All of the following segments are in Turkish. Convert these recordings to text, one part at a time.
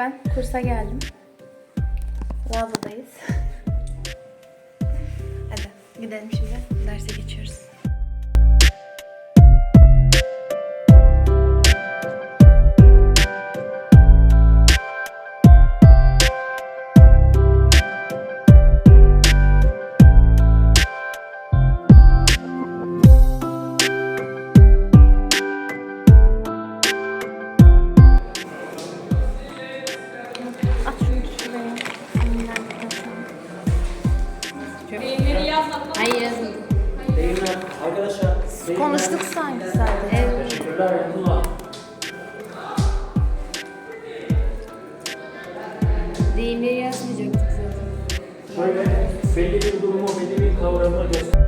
ben kursa geldim. Lavabo'dayız. Hadi gidelim şimdi. Derse geçiyoruz. Kavramı göster.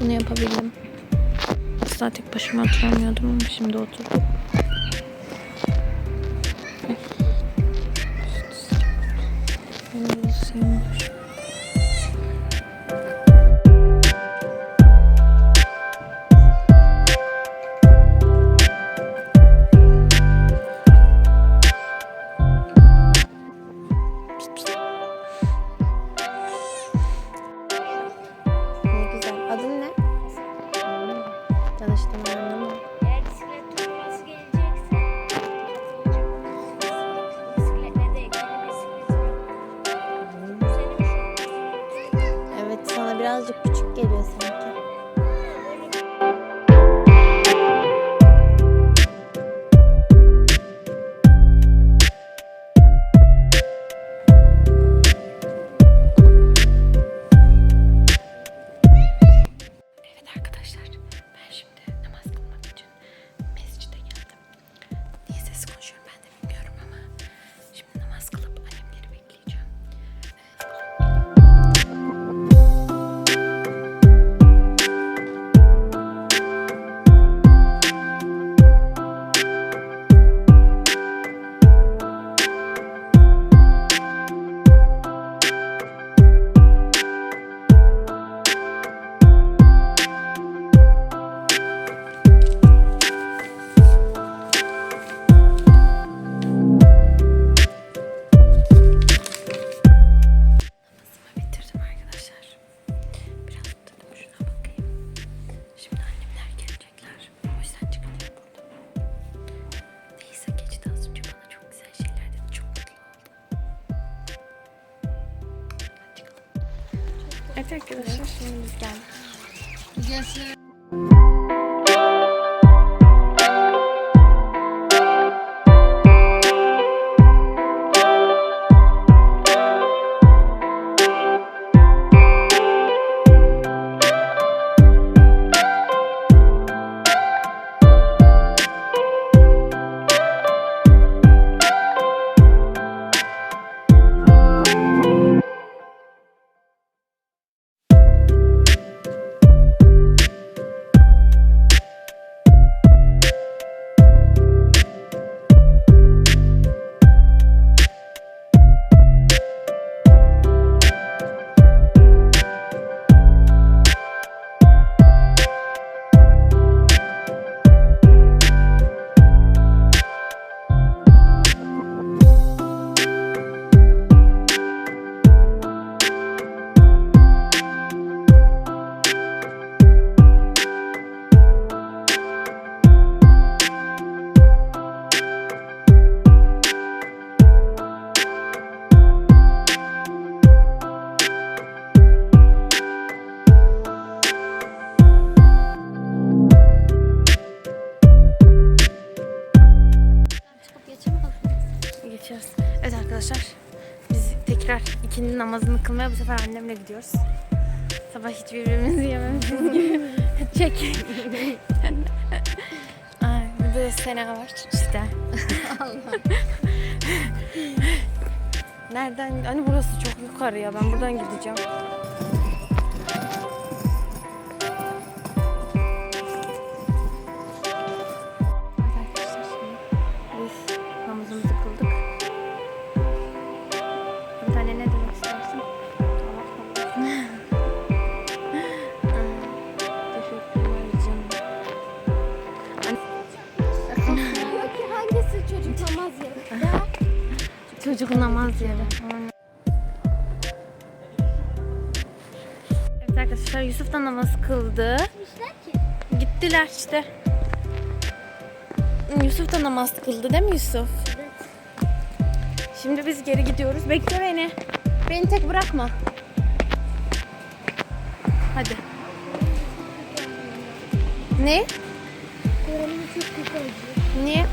Bunu yapabildim. Asla tek başıma oturamıyordum ama şimdi oturdum. Tanıştım Evet arkadaşlar şimdi biz geldik. Geçiyoruz. Tekrar ikindi namazını kılmaya bu sefer annemle gidiyoruz. Sabah hiç birbirimizi yemememiz gibi. Çek. Ay, burada da Sena var işte. Nereden? Hani burası çok yukarı ya. Ben buradan gideceğim. Tane ne demek istersin? Ki hangisi çocuk namaz yeri? Çocuk namaz yeri. Evet arkadaşlar Yusuf da namaz kıldı. Gittiler işte. Yusuf da namaz kıldı değil mi Yusuf? Şimdi biz geri gidiyoruz. Bekle beni. Beni tek bırakma. Hadi. Ne? Öğrenim çok kötü acıyor. Niye?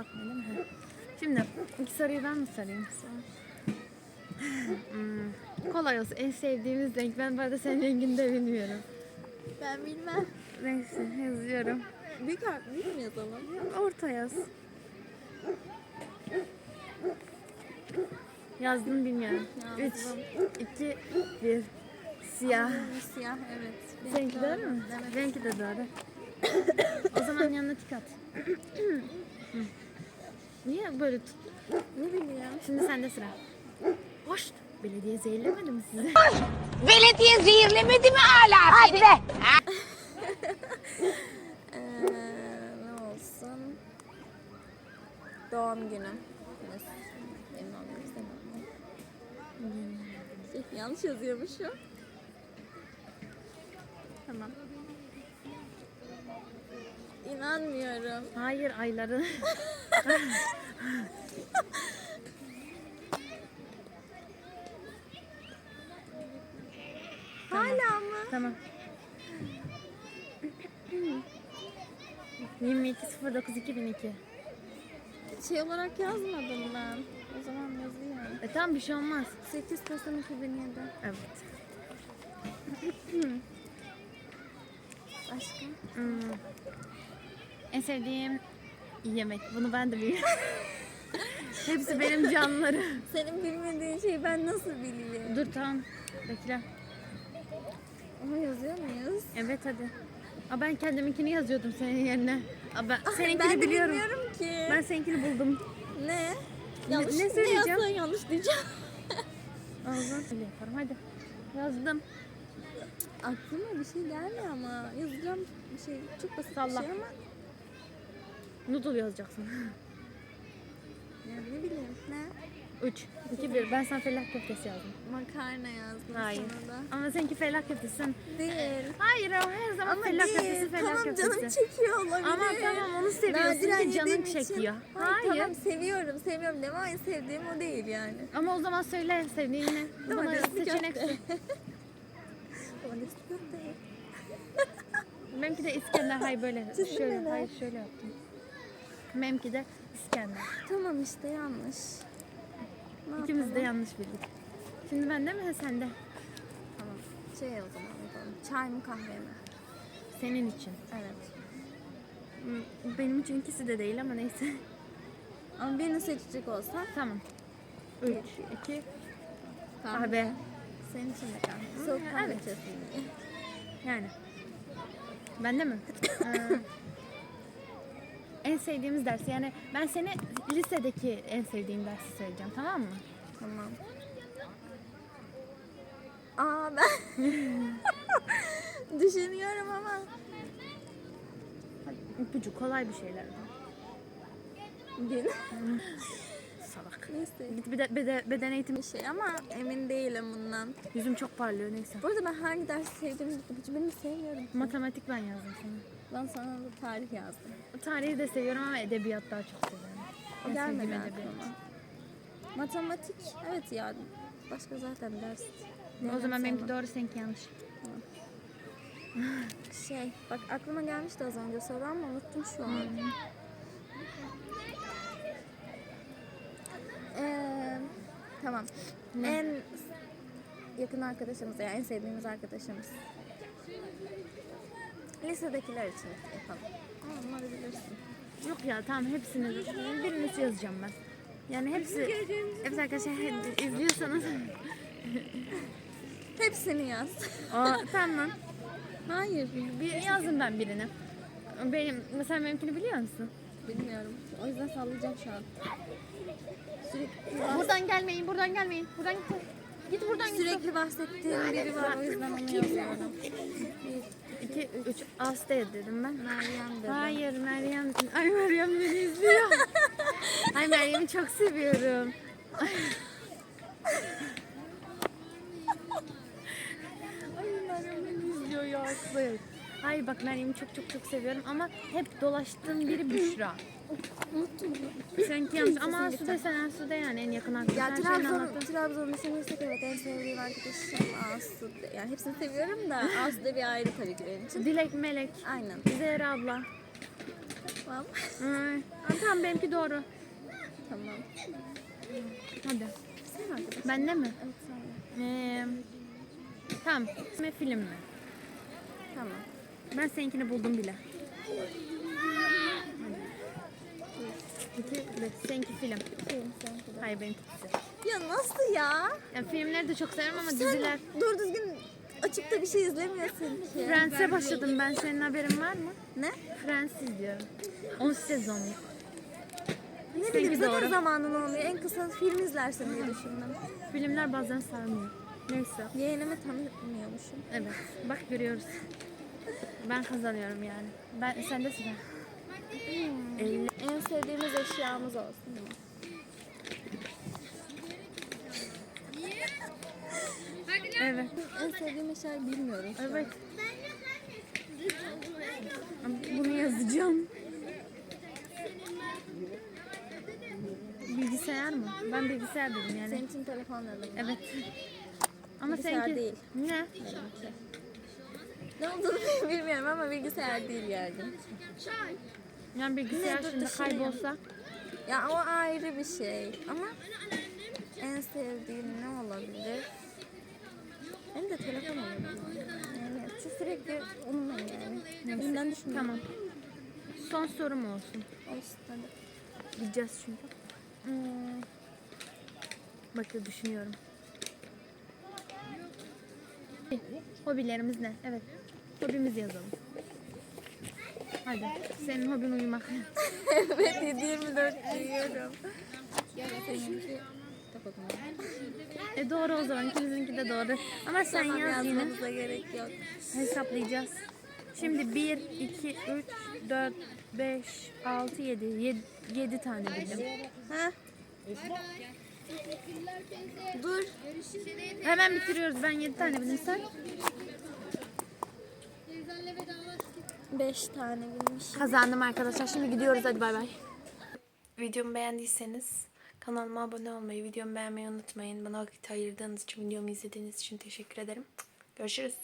Bakmıyor değil mi? Heh. Şimdi iki soruyu ben mi sorayım? Hmm, Kolay olsun. En sevdiğimiz renk. Ben bu arada senin rengini de bilmiyorum. Ben bilmem. Neyse yazıyorum. Büyük harf büyük mü yazalım? Orta yaz. Yazdım bilmiyorum. 3, 2, 1. Siyah. Siyah evet. Seninki doğru mu? Benimki de doğru. o zaman yanına tik at. Niye böyle tut? Ne bileyim. Şimdi sende sıra. Hoş. Belediye zehirlemedi mi sizi? Belediye zehirlemedi mi hala? Hadi be. Ee, ne olsun? Doğum günüm. Benim doğum günüm yanlış yazıyormuşum. Tamam. İnanmıyorum. Hayır ayları. Hala mı? tamam. 22.09.2002 Şey olarak yazmadım ben. O zaman yazayım. E tamam bir şey olmaz. 8 Kasım 2007. Evet. Başka? Hmm. En sevdiğim yemek. Bunu ben de biliyorum. Hepsi benim canlarım. Senin bilmediğin şeyi ben nasıl bileyim? Dur tamam. Bekle. Ama yazıyor muyuz? Evet hadi. Aa, ben kendiminkini yazıyordum senin yerine. Aa, ben seninkini ben biliyorum. bilmiyorum ki. Ben seninkini buldum. Ne? Yanlış, ne ne, söyleyeceğim? yazsan yanlış diyeceğim. Zaman öyle yaparım hadi. Yazdım. Aklıma bir şey gelmiyor ama yazacağım bir şey çok basit Salla. bir şey ama Noodle yazacaksın. ya ne bileyim ne? 3, 2, 1. Ben sana felak köftesi yazdım. Makarna yazdım Hayır. sana da. Ama seninki felak köftesi. Değil. Hayır o her zaman Ama felak değil. köftesi, felak tamam köftesi. canım çekiyor olabilir. Ama tamam onu seviyorsun Nadiren ki canın yediğim için- çekiyor. Hayır. Hayır. Tamam seviyorum seviyorum deme ama sevdiğim o değil yani. Ama o zaman söyle sevdiğini. Bana Domatesli seçenek köfte. Benimki de İskender. Hayır böyle. Çizdin şöyle, mi de? hayır şöyle yaptım. Benimki de İskender. Tamam işte yanlış. Ne İkimiz de yapalım? yanlış bildik. Şimdi bende mi sende? Tamam. Şey o zaman yapalım. Çay mı kahve mi? Senin için. Evet. Hmm, Benim için ikisi de değil ama neyse. Ama birini seçecek olsan tamam. 3, 2, kahve. Senin için de kahve. Soğuk evet. kahve içesin diye. Yani. Bende mi? En sevdiğimiz ders. Yani ben seni lisedeki en sevdiğim dersi söyleyeceğim tamam mı? Tamam. Aa ben düşünüyorum ama Hadi, ipucu kolay bir şeyler. bir Salak. neyse Git bir de bede, beden eğitimi. şey ama emin değilim bundan. Yüzüm çok parlıyor neyse. Bu arada ben hangi dersi sevdiğimi ipucu benim sevmiyorum. Matematik ben yazdım sana. Ben sana da tarih yazdım. Tarihi de seviyorum ama edebiyat daha çok seviyorum. En gelmedi sevdiğim aklıma. Matematik evet ya başka zaten ders. O zaman benimki doğru seninki yanlış. Şey bak aklıma gelmişti az önce soru ama unuttum şu an. Ee, tamam. En yakın arkadaşımız yani en sevdiğimiz arkadaşımız. Lisedekiler için yapalım. Ama Onları bilirsin. Yok ya tamam hepsini birini yazacağım ben. Yani hepsi hepsi arkadaşlar he- izliyorsanız Hepsini yaz. Aa, tamam. Hayır. Bir yazdım ben birini. Benim mesela benimkini biliyor musun? Bilmiyorum. O yüzden sallayacağım şu an. Sürekli, Buradan gelmeyin, buradan gelmeyin. Buradan git. Git buradan git. sürekli bahsettiğim biri var o yüzden onu yazıyorum. 2 3 Aslı dedim ben. Meryem dedim. Hayır Meryem. Ay Meryem beni izliyor. Ay Meryem'i çok seviyorum. Ay Meryem beni izliyor ya Aslı. Hayır bak Meryem'i çok çok çok seviyorum ama hep dolaştığım biri Büşra. Seninki yanlış ama Asu de sen Asu de yani en yakın arkadaş. Ya Her şeyini Trabzon, anlattın. Trabzon'u düşünürsek evet en sevdiğim arkadaşım Asu. Yani hepsini seviyorum da Asu da bir ayrı tabii ki benim için. Dilek Melek. Aynen. Zehra abla. Tamam. Ay, tamam benimki doğru. tamam. Hadi. Sen arkadaş. Bende mi? Evet sen. Ee, tamam. Film mi? Tamam. Ben seninkini buldum bile. Evet, seninki film. Film sen de. Hayır benimki dizi. Ya nasıl ya? Ya, filmleri de çok severim ama Sen diziler. doğru düzgün açıp da bir şey izlemiyorsun ki. Friends'e başladım ben. Senin haberin var mı? Ne? Friends izliyorum. 10 sezonlu. Ne Seninki bileyim zaten doğru. zamanın olmuyor. En kısa film izlersin diye düşündüm. Filmler bazen sarmıyor. Neyse. Yeğenimi tanımıyormuşum. Evet. Bak görüyoruz. Ben kazanıyorum yani. Ben sen de sıra. En sevdiğimiz eşyamız olsun. Evet. En sevdiğim eşyayı bilmiyorum. Evet. Bunu yazacağım. Bilgisayar mı? Ben bilgisayar dedim yani. Senin için telefon dedim. Evet. Ama Bilgisayar seninki... değil. Ne? Ne olduğunu bilmiyorum ama bilgisayar değil yani. Yani bilgisayar Ne, dur şimdi düşüneyim. kaybolsa. Ya o ayrı bir şey ama en sevdiğim ne olabilir? Benim de telefon olur. Yani şu sürekli onunla yani. Neyse. Elinden düşünmüyorum. Tamam. Son sorum olsun. Olsun hadi. Gideceğiz çünkü. Hmm. Bakın düşünüyorum. Hobilerimiz ne? Evet. Hobimizi yazalım. Hadi. Senin hobin uyumak. evet 7-24 uyuyorum. E doğru o zaman ikimizinki de doğru. Ama sen Tamam, yaz yine. gerek yok. Hesaplayacağız. Şimdi 1, 2, 3, 4, 5, 6, 7. 7 tane bildim. Ha? Dur. Hemen bitiriyoruz. Ben 7 tane bildim sen. Beş tane bilmiş. Kazandım arkadaşlar. Şimdi gidiyoruz. Hadi bay bay. Videomu beğendiyseniz kanalıma abone olmayı, videomu beğenmeyi unutmayın. Bana vakit ayırdığınız için, videomu izlediğiniz için teşekkür ederim. Görüşürüz.